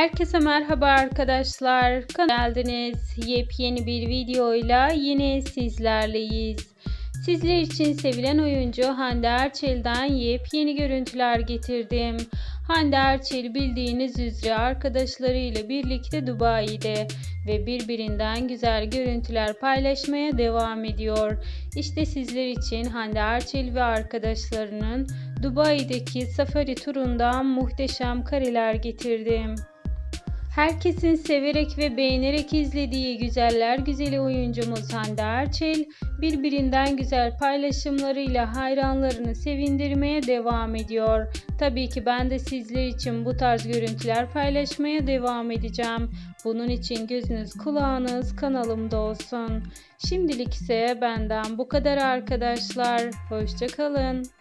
Herkese merhaba arkadaşlar. Kanalıma geldiniz. Yepyeni bir videoyla yine sizlerleyiz. Sizler için sevilen oyuncu Hande Erçel'den yepyeni görüntüler getirdim. Hande Erçel bildiğiniz üzere arkadaşlarıyla birlikte Dubai'de ve birbirinden güzel görüntüler paylaşmaya devam ediyor. İşte sizler için Hande Erçel ve arkadaşlarının Dubai'deki safari turundan muhteşem kareler getirdim. Herkesin severek ve beğenerek izlediği güzeller güzeli oyuncumuz Hande Erçel birbirinden güzel paylaşımlarıyla hayranlarını sevindirmeye devam ediyor. Tabii ki ben de sizler için bu tarz görüntüler paylaşmaya devam edeceğim. Bunun için gözünüz kulağınız kanalımda olsun. Şimdilik ise benden bu kadar arkadaşlar. Hoşçakalın.